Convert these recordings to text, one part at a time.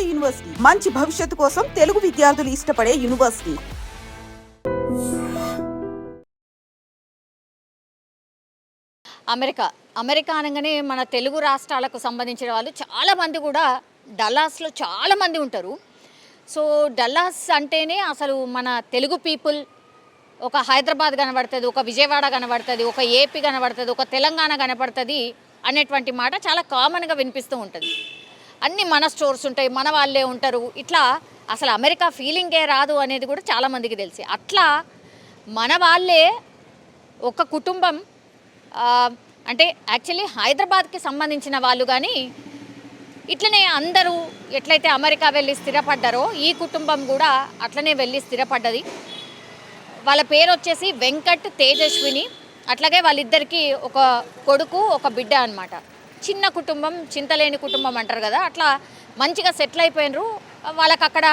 నాడు యూనివర్సిటీ. మంచి భవిష్యత్తు కోసం తెలుగు విద్యార్థులు ఇష్టపడే యూనివర్సిటీ. అమెరికా. అమెరికా అనగానే మన తెలుగు రాష్ట్రాలకు సంబంధించిన వాళ్ళు చాలామంది కూడా డల్లాస్లో చాలామంది ఉంటారు. సో డల్లాస్ అంటేనే అసలు మన తెలుగు పీపుల్ ఒక హైదరాబాద్ కనబడుతుంది ఒక విజయవాడ కనబడుతుంది ఒక ఏపీ కనబడుతుంది ఒక తెలంగాణ కనబడుతుంది అనేటువంటి మాట చాలా కామన్గా వినిపిస్తూ ఉంటుంది. అన్ని మన స్టోర్స్ ఉంటాయి మన వాళ్ళే ఉంటారు. ఇట్లా అసలు అమెరికా ఫీలింగే రాదు అనేది కూడా చాలామందికి తెలిసి. అట్లా మన వాళ్ళే ఒక కుటుంబం అంటే యాక్చువల్లీ హైదరాబాద్కి సంబంధించిన వాళ్ళు కానీ ఇట్లనే అందరూ ఎట్లయితే అమెరికా వెళ్ళి స్థిరపడ్డారో ఈ కుటుంబం కూడా అట్లనే వెళ్ళి స్థిరపడ్డది. వాళ్ళ పేరు వచ్చేసి వెంకట్ తేజస్విని. అట్లాగే వాళ్ళిద్దరికీ ఒక కొడుకు ఒక బిడ్డ అనమాట చిన్న కుటుంబం చింతలేని కుటుంబం అంటారు కదా అట్లా మంచిగా సెటిల్ అయిపోయినరు. వాళ్ళకి అక్కడ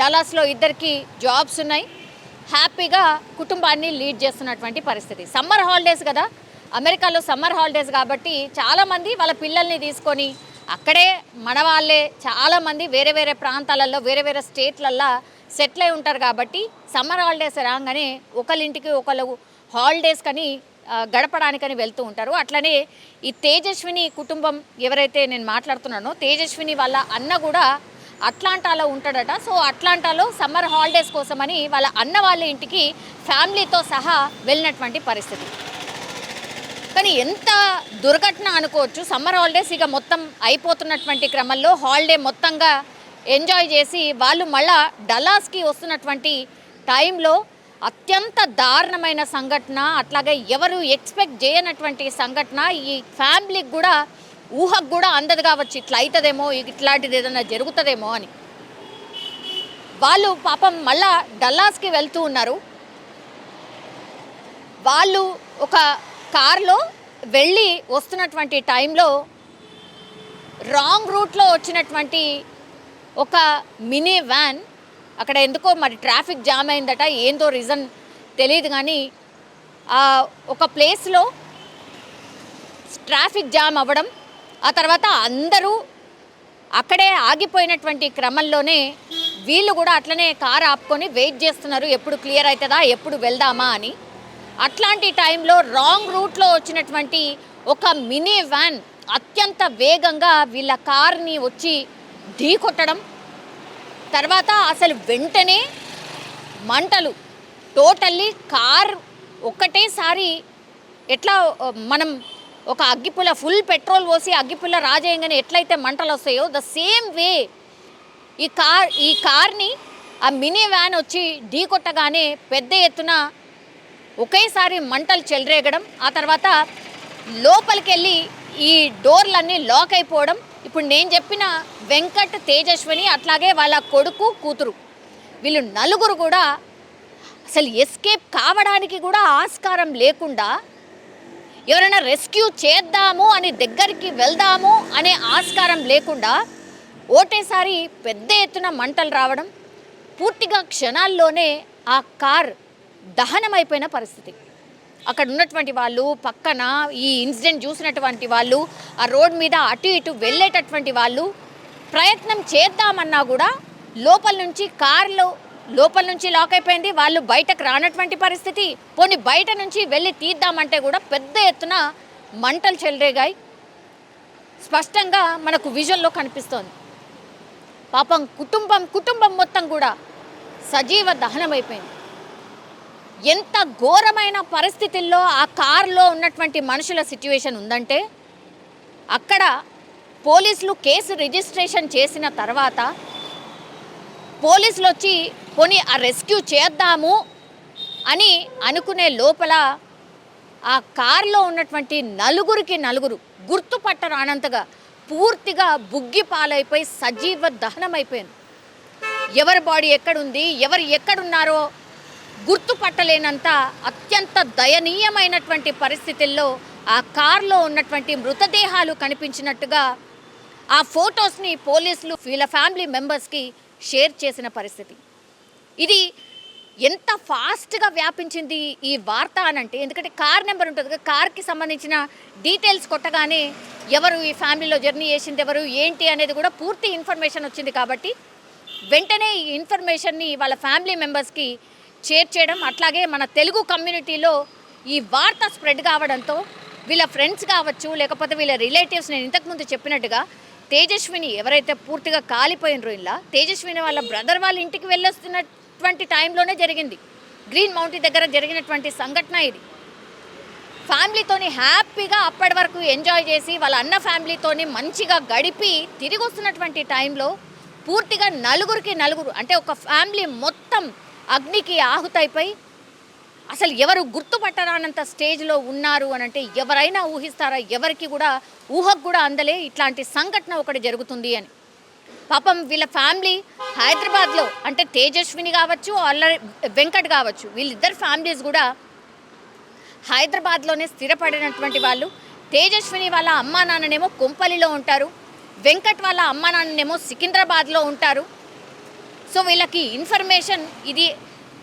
డలాస్లో ఇద్దరికి జాబ్స్ ఉన్నాయి. హ్యాపీగా కుటుంబాన్ని లీడ్ చేస్తున్నటువంటి పరిస్థితి. సమ్మర్ హాలిడేస్ కదా అమెరికాలో సమ్మర్ హాలిడేస్ కాబట్టి చాలామంది వాళ్ళ పిల్లల్ని తీసుకొని అక్కడే మన వాళ్ళే చాలామంది వేరే వేరే ప్రాంతాలలో వేరే వేరే స్టేట్లల్లో సెటిల్ అయి ఉంటారు కాబట్టి సమ్మర్ హాలిడేస్ రాగానే ఒకళ్ళింటికి ఒకళ్ళు హాలిడేస్ కని గడపడానికని వెళ్తూ ఉంటారు. అట్లనే ఈ తేజస్విని కుటుంబం ఎవరైతే నేను మాట్లాడుతున్నానో తేజస్విని వాళ్ళ అన్న కూడా అట్లాంటాలో ఉంటాడట. సో అట్లాంటాలో సమ్మర్ హాలిడేస్ కోసమని వాళ్ళ అన్న వాళ్ళ ఇంటికి ఫ్యామిలీతో సహా వెళ్ళినటువంటి పరిస్థితి. కానీ ఎంత దుర్ఘటన అనుకోవచ్చు. సమ్మర్ హాలిడేస్ ఇక మొత్తం అయిపోతున్నటువంటి క్రమంలో హాలిడే మొత్తంగా ఎంజాయ్ చేసి వాళ్ళు మళ్ళా డల్లాస్కి వస్తున్నటువంటి టైంలో అత్యంత దారుణమైన సంఘటన. అట్లాగే ఎవరు ఎక్స్పెక్ట్ చేయనటువంటి సంఘటన. ఈ ఫ్యామిలీకి కూడా ఊహకు కూడా అందదు కావచ్చు ఇట్లా అవుతుందేమో ఇట్లాంటిది ఏదైనా జరుగుతుందేమో అని. వాళ్ళు పాపం మళ్ళా డల్లాస్కి వెళ్తూ ఉన్నారు. వాళ్ళు ఒక కారులో వెళ్ళి వస్తున్నటువంటి టైంలో రాంగ్ రూట్లో వచ్చినటువంటి ఒక మినీ వ్యాన్ అక్కడ ఎందుకో మరి ట్రాఫిక్ జామ్ అయిందట ఏందో రీజన్ తెలియదు కానీ ఆ ఒక ప్లేస్లో ట్రాఫిక్ జామ్ అవ్వడం ఆ తర్వాత అందరూ అక్కడే ఆగిపోయినటువంటి క్రమంలోనే వీళ్ళు కూడా అట్లనే కార్ ఆపుకొని వెయిట్ చేస్తున్నారు ఎప్పుడు క్లియర్ అవుతుందా ఎప్పుడు వెళ్దామా అని. అట్లాంటి టైంలో రాంగ్ రూట్లో వచ్చినటువంటి ఒక మినీ వ్యాన్ అత్యంత వేగంగా వీళ్ళ కార్ని వచ్చి ఢీ కొట్టడం తర్వాత అసలు వెంటనే మంటలు. టోటల్లీ కార్ ఒక్కటేసారి ఎట్లా మనం ఒక అగ్గిపుల్ల ఫుల్ పెట్రోల్ పోసి అగ్గిపుల్ల రాజేయంగానే ఎట్లయితే మంటలు వస్తాయో ద సేమ్ వే ఈ కార్ ఈ కార్ని ఆ మినీ వ్యాన్ వచ్చి ఢీ కొట్టగానే పెద్ద ఎత్తున ఒకేసారి మంటలు చెలరేగడం ఆ తర్వాత లోపలికి వెళ్ళి ఈ డోర్లన్నీ లాక్ అయిపోవడం ఇప్పుడు నేను చెప్పిన వెంకట్ తేజస్విని అట్లాగే వాళ్ళ కొడుకు కూతురు. వీళ్ళు నలుగురు కూడా అసలు ఎస్కేప్ కావడానికి కూడా ఆస్కారం లేకుండా ఎవరైనా రెస్క్యూ చేద్దాము అని దగ్గరికి వెళ్దాము అనే ఆస్కారం లేకుండా ఓటేసారి పెద్ద ఎత్తున మంటలు రావడం పూర్తిగా క్షణాల్లోనే ఆ కార్ దహనమైపోయిన పరిస్థితి. అక్కడ ఉన్నటువంటి వాళ్ళు పక్కన ఈ ఇన్సిడెంట్ చూసినటువంటి వాళ్ళు ఆ రోడ్ మీద అటు ఇటు వెళ్ళేటటువంటి వాళ్ళు ప్రయత్నం చేద్దామన్నా కూడా లోపల నుంచి కార్లు లోపల నుంచి లాక్ అయిపోయింది. వాళ్ళు బయటకు రానటువంటి పరిస్థితి. పోనీ బయట నుంచి వెళ్ళి తీద్దామంటే కూడా పెద్ద ఎత్తున మంటలు చెలరేగాయి. స్పష్టంగా మనకు విజువల్లో కనిపిస్తోంది. పాపం కుటుంబం కుటుంబం మొత్తం కూడా సజీవ దహనమైపోయింది. ఎంత ఘోరమైన పరిస్థితుల్లో ఆ కారులో ఉన్నటువంటి మనుషుల సిచ్యువేషన్ ఉందంటే అక్కడ పోలీసులు కేసు రిజిస్ట్రేషన్ చేసిన తర్వాత పోలీసులు వచ్చి పోనీ ఆ రెస్క్యూ చేద్దాము అని అనుకునే లోపల ఆ కారులో ఉన్నటువంటి నలుగురికి నలుగురు గుర్తుపట్టరానంతగా పూర్తిగా బుగ్గి పాలైపోయి సజీవ దహనమైపోయాను ఎవరి బాడీ ఎక్కడుంది ఎవరు ఎక్కడున్నారో గుర్తుపట్టలేనంత అత్యంత దయనీయమైనటువంటి పరిస్థితుల్లో ఆ కార్లో ఉన్నటువంటి మృతదేహాలు కనిపించినట్టుగా ఆ ఫొటోస్ని పోలీసులు వీళ్ళ ఫ్యామిలీ మెంబర్స్కి షేర్ చేసిన పరిస్థితి. ఇది ఎంత ఫాస్ట్గా వ్యాపించింది ఈ వార్త అని అంటే ఎందుకంటే కార్ నెంబర్ ఉంటుంది కదా కార్కి సంబంధించిన డీటెయిల్స్ కొట్టగానే ఎవరు ఈ ఫ్యామిలీలో జర్నీ చేసింది ఎవరు ఏంటి అనేది కూడా పూర్తి ఇన్ఫర్మేషన్ వచ్చింది కాబట్టి వెంటనే ఈ ఇన్ఫర్మేషన్ని వాళ్ళ ఫ్యామిలీ మెంబర్స్కి షేర్ చేయడం అట్లాగే మన తెలుగు కమ్యూనిటీలో ఈ వార్త స్ప్రెడ్ కావడంతో వీళ్ళ ఫ్రెండ్స్ కావచ్చు లేకపోతే వీళ్ళ రిలేటివ్స్ నేను ఇంతకుముందు చెప్పినట్టుగా తేజస్విని ఎవరైతే పూర్తిగా కాలిపోయినరో ఇలా తేజస్విని వాళ్ళ బ్రదర్ వాళ్ళ ఇంటికి వెళ్ళొస్తున్నటువంటి టైంలోనే జరిగింది. గ్రీన్ మౌంటైన్ దగ్గర జరిగినటువంటి సంఘటన ఇది. ఫ్యామిలీతోని హ్యాపీగా అప్పటి వరకు ఎంజాయ్ చేసి వాళ్ళ అన్న ఫ్యామిలీతోని మంచిగా గడిపి తిరిగి వస్తున్నటువంటి టైంలో పూర్తిగా నలుగురికి నలుగురు అంటే ఒక ఫ్యామిలీ మొత్తం అగ్నికి ఆహుతైపోయి అసలు ఎవరు గుర్తుపట్టరానంత స్టేజ్లో ఉన్నారు అని అంటే ఎవరైనా ఊహిస్తారా? ఎవరికి కూడా ఊహకు కూడా అందలే ఇట్లాంటి సంఘటన ఒకటి జరుగుతుంది అని. పాపం వీళ్ళ ఫ్యామిలీ హైదరాబాద్లో అంటే తేజస్విని కావచ్చు అల్లరి వెంకట్ కావచ్చు వీళ్ళిద్దరు ఫ్యామిలీస్ కూడా హైదరాబాద్లోనే స్థిరపడినటువంటి వాళ్ళు. తేజస్విని వాళ్ళ అమ్మా నాన్ననేమో కొంపలిలో ఉంటారు వెంకట్ వాళ్ళ అమ్మా నాన్ననేమో సికింద్రాబాద్లో ఉంటారు. సో వీళ్ళకి ఇన్ఫర్మేషన్ ఇది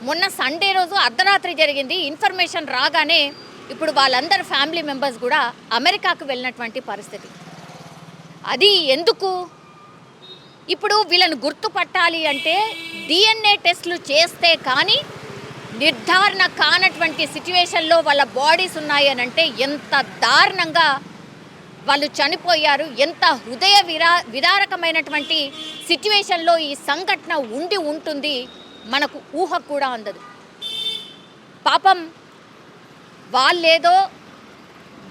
మొన్న సండే రోజు అర్ధరాత్రి జరిగింది. ఇన్ఫర్మేషన్ రాగానే ఇప్పుడు వాళ్ళందరు ఫ్యామిలీ మెంబర్స్ కూడా అమెరికాకు వెళ్ళినటువంటి పరిస్థితి. అది ఎందుకు? ఇప్పుడు వీళ్ళని గుర్తుపట్టాలి అంటే డిఎన్ఏ టెస్ట్లు చేస్తే కానీ నిర్ధారణ కానటువంటి సిచ్యువేషన్లో వాళ్ళ బాడీస్ ఉన్నాయి అని అంటే ఎంత దారుణంగా వాళ్ళు చనిపోయారు. ఎంత హృదయ విరా విదారకమైనటువంటి సిచ్యువేషన్లో ఈ సంఘటన ఉండి ఉంటుంది. మనకు ఊహ కూడా అందదు. పాపం వాళ్ళేదో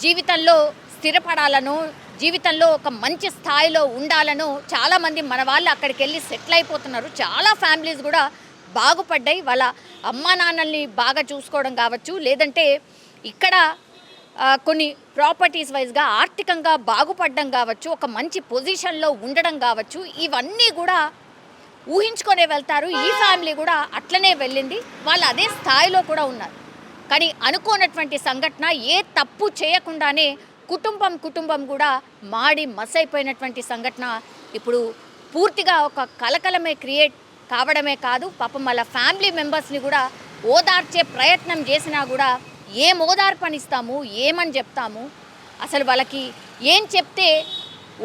జీవితంలో స్థిరపడాలనో జీవితంలో ఒక మంచి స్థాయిలో ఉండాలనో చాలామంది మన వాళ్ళు అక్కడికి వెళ్ళి సెటిల్ అయిపోతున్నారు. చాలా ఫ్యామిలీస్ కూడా బాగుపడ్డాయి. వాళ్ళ అమ్మా నాన్నల్ని బాగా చూసుకోవడం కావచ్చు లేదంటే ఇక్కడ కొన్ని ప్రాపర్టీస్ వైజ్గా ఆర్థికంగా బాగుపడడం కావచ్చు ఒక మంచి పొజిషన్లో ఉండడం కావచ్చు ఇవన్నీ కూడా ఊహించుకొనే వెళ్తారు. ఈ ఫ్యామిలీ కూడా అట్లనే వెళ్ళింది. వాళ్ళు అదే స్థాయిలో కూడా ఉన్నారు. కానీ అనుకోనటువంటి సంఘటన ఏ తప్పు చేయకుండానే కుటుంబం కుటుంబం కూడా మాడి మసైపోయినటువంటి సంఘటన ఇప్పుడు పూర్తిగా ఒక కలకలమే క్రియేట్ కావడమే కాదు పాపం వాళ్ళ ఫ్యామిలీ మెంబర్స్ని కూడా ఓదార్చే ప్రయత్నం చేసినా కూడా ఏం ఓదార్పనిస్తాము? ఏమని చెప్తాము? అసలు వాళ్ళకి ఏం చెప్తే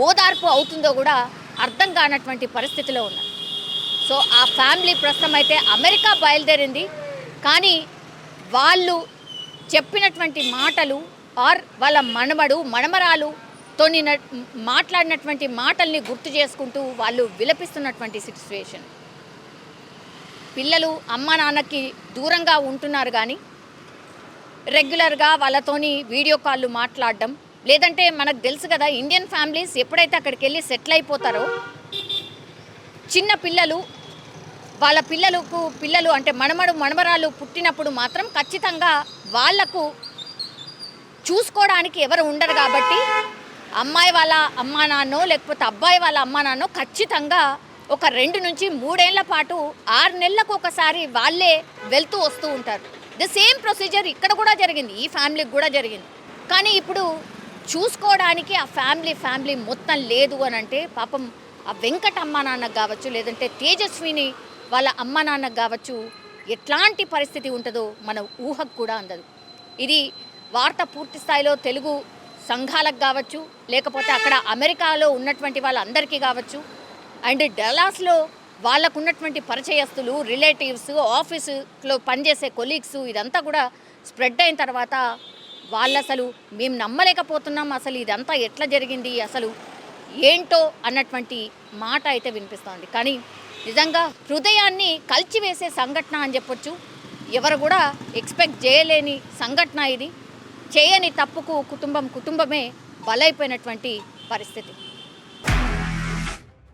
ఓదార్పు అవుతుందో కూడా అర్థం కానటువంటి పరిస్థితిలో ఉన్నారు సో ఆ ఫ్యామిలీ ప్రస్తుతం అయితే అమెరికా బయలుదేరింది. కానీ వాళ్ళు చెప్పినటువంటి మాటలు ఆర్ వాళ్ళ మనమడు మనమరాలు తోని మాట్లాడినటువంటి మాటల్ని గుర్తు చేసుకుంటూ వాళ్ళు విలపిస్తున్నటువంటి సిచ్యువేషన్. పిల్లలు అమ్మ నాన్నకి దూరంగా ఉంటున్నారు కానీ రెగ్యులర్గా వాళ్ళతోని వీడియో కాళ్ళు మాట్లాడడం. లేదంటే మనకు తెలుసు కదా ఇండియన్ ఫ్యామిలీస్ ఎప్పుడైతే అక్కడికి వెళ్ళి సెటిల్ అయిపోతారో చిన్న పిల్లలు వాళ్ళ పిల్లలకు పిల్లలు అంటే మనమడు మనమరాలు పుట్టినప్పుడు మాత్రం ఖచ్చితంగా వాళ్ళకు చూసుకోవడానికి ఎవరు ఉండరు కాబట్టి అమ్మాయి వాళ్ళ అమ్మా నాన్నో లేకపోతే అబ్బాయి వాళ్ళ అమ్మా నాన్నో ఖచ్చితంగా ఒక రెండు నుంచి మూడేళ్ళ పాటు ఆరు నెలలకు ఒకసారి వాళ్ళే వెళ్తూ వస్తూ ఉంటారు. ద సేమ్ ప్రొసీజర్ ఇక్కడ కూడా జరిగింది ఈ ఫ్యామిలీకి కూడా జరిగింది. కానీ ఇప్పుడు చూసుకోవడానికి ఆ ఫ్యామిలీ ఫ్యామిలీ మొత్తం లేదు అని అంటే పాపం ఆ వెంకట అమ్మా నాన్నకు కావచ్చు లేదంటే తేజస్విని వాళ్ళ అమ్మ నాన్నకు కావచ్చు ఎట్లాంటి పరిస్థితి ఉంటుందో మన ఊహకు కూడా అందదు. ఇది వార్త పూర్తి స్థాయిలో తెలుగు సంఘాలకు కావచ్చు లేకపోతే అక్కడ అమెరికాలో ఉన్నటువంటి వాళ్ళందరికీ కావచ్చు అండ్ డలాస్లో వాళ్ళకు ఉన్నటువంటి పరిచయస్తులు రిలేటివ్స్ ఆఫీసులో పనిచేసే కొలీగ్స్ ఇదంతా కూడా స్ప్రెడ్ అయిన తర్వాత వాళ్ళు అసలు మేము నమ్మలేకపోతున్నాం అసలు ఇదంతా ఎట్లా జరిగింది అసలు ఏంటో అన్నటువంటి మాట అయితే వినిపిస్తోంది. కానీ నిజంగా హృదయాన్ని కలిచివేసే సంఘటన అని చెప్పొచ్చు. ఎవరు కూడా ఎక్స్పెక్ట్ చేయలేని సంఘటన ఇది. చేయని తప్పుకు కుటుంబం కుటుంబమే బలైపోయినటువంటి పరిస్థితి.